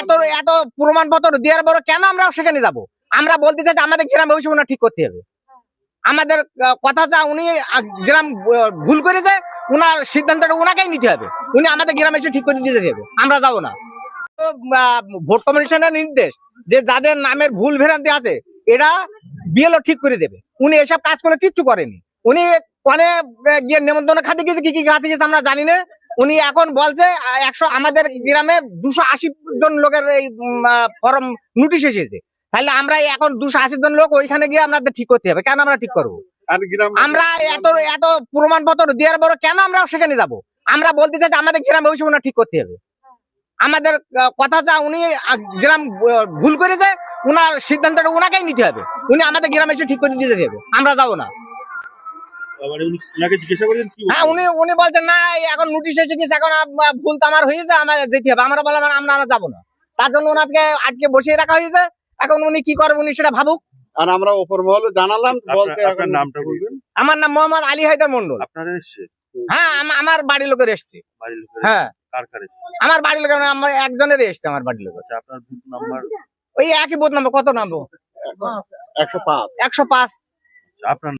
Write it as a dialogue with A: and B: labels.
A: এত এত প্রমাণপত্র দেওয়ার পরে কেন আমরা সেখানে যাব? আমরা বলতে চাই যে আমাদের গ্রামে ওই সময় ঠিক করতে হবে। আমাদের কথা যা উনি গ্রাম ভুল করেছে উনার সিদ্ধান্তটা উনাকেই নিতে হবে। উনি আমাদের গ্রামে এসে ঠিক করে দিতে হবে। আমরা যাব না। ভোট কমিশনের নির্দেশ যে যাদের নামের ভুল ভ্রান্তি আছে এরা বিএলও ঠিক করে দেবে। উনি এসব কাজ করে কিচ্ছু করেনি। উনি আহ, গিয়ে নেমন্তন্ন খাতে গেছে কি কি খাতে গেছে আমরা জানি না। উনি এখন বলছে একশো আমাদের গ্রামে দুশো আশি জন লোকের এই ফর্ম নোটিশ এসেছে। তাহলে আমরা এখন দুশো আশি জন লোক ওইখানে গিয়ে আমাদের ঠিক করতে হবে। কেন আমরা ঠিক করব? আমরা এত এত প্রমাণপত্র দেওয়ার পরে কেন আমরা সেখানে যাব? আমরা বলতে চাই যে আমাদের গ্রামে ওই সময় ঠিক করতে হবে। আমাদের কথা যা উনি গ্রাম ভুল করেছে উনার সিদ্ধান্তটা উনাকেই নিতে হবে। উনি আমাদের গ্রামে এসে ঠিক করে দিতে হবে। আমরা যাব না।
B: আবার উনি জিজ্ঞাসা করলেন কি
A: হ্যাঁ উনি উনি বলছেন না এখন নোটিশ এসে গেছে এখন ভুল তো আমার হয়েছে আমার যেতে হবে। আমরা বললাম আমরা আমরা যাব না। তার জন্য ওনাকে আটকে বসিয়ে রাখা হয়েছে। এখন উনি কি করবে উনি সেটা ভাবুক।
C: আর আমরা উপর মহলে জানালাম বলতে
B: আপনার- আপনার নামটা বলবেন?
A: আমার নাম মোহাম্মদ আলী হায়দার মন্ডল
B: আপনারা এসছে?
A: হ্যাঁ আমার বাড়ির লোকের এসছে।
B: বাড়ির লোকের
A: হ্যাঁ।
B: কার কার
A: আমার বাড়ির লোকের আমার একজনের এসছে আমার বাড়ির লোক
B: আচ্ছা আপনার বুথ নাম্বার
A: ওই একই বোধ নাম্বার কত নাম্বার
C: একশো পাঁচ।
A: একশো পাঁচ।
B: আপনার